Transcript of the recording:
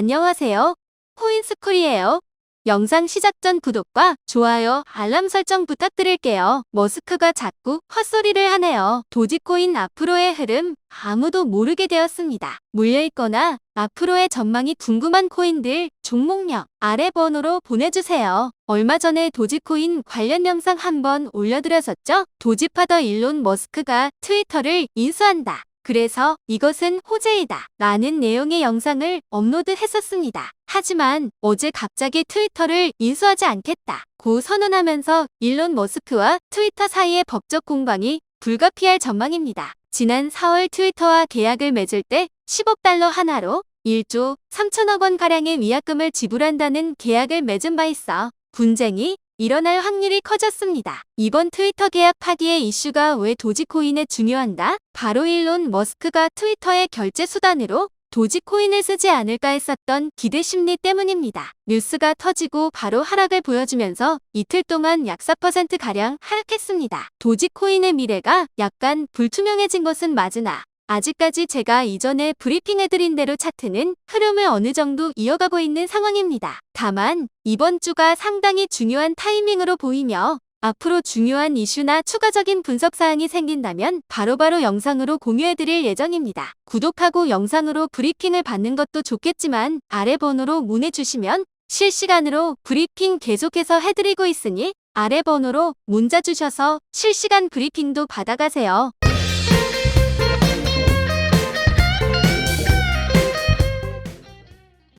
안녕하세요. 코인스쿨이에요. 영상 시작 전 구독과 좋아요, 알람 설정 부탁드릴게요. 머스크가 자꾸 헛소리를 하네요. 도지코인 앞으로의 흐름 아무도 모르게 되었습니다. 물려있거나 앞으로의 전망이 궁금한 코인들 종목명 아래 번호로 보내주세요. 얼마 전에 도지코인 관련 영상 한번 올려드렸었죠? 도지파더 일론 머스크가 트위터를 인수한다. 그래서 이것은 호재이다. 라는 내용의 영상을 업로드 했었습니다. 하지만 어제 갑자기 트위터를 인수하지 않겠다. 고 선언하면서 일론 머스크와 트위터 사이의 법적 공방이 불가피할 전망입니다. 지난 4월 트위터와 계약을 맺을 때 10억 달러 하나로 1조 3천억 원 가량의 위약금을 지불한다는 계약을 맺은 바 있어 분쟁이 일어날 확률이 커졌습니다. 이번 트위터 계약 파기의 이슈가 왜 도지코인에 중요한가? 바로 일론 머스크가 트위터의 결제 수단으로 도지코인을 쓰지 않을까 했었던 기대 심리 때문입니다. 뉴스가 터지고 바로 하락을 보여주면서 이틀 동안 약 4%가량 하락했습니다. 도지코인의 미래가 약간 불투명해진 것은 맞으나 아직까지 제가 이전에 브리핑해드린 대로 차트는 흐름을 어느 정도 이어가고 있는 상황입니다. 다만 이번 주가 상당히 중요한 타이밍으로 보이며 앞으로 중요한 이슈나 추가적인 분석 사항이 생긴다면 바로바로 영상으로 공유해드릴 예정입니다. 구독하고 영상으로 브리핑을 받는 것도 좋겠지만 아래 번호로 문의주시면 실시간으로 브리핑 계속해서 해드리고 있으니 아래 번호로 문자 주셔서 실시간 브리핑도 받아가세요.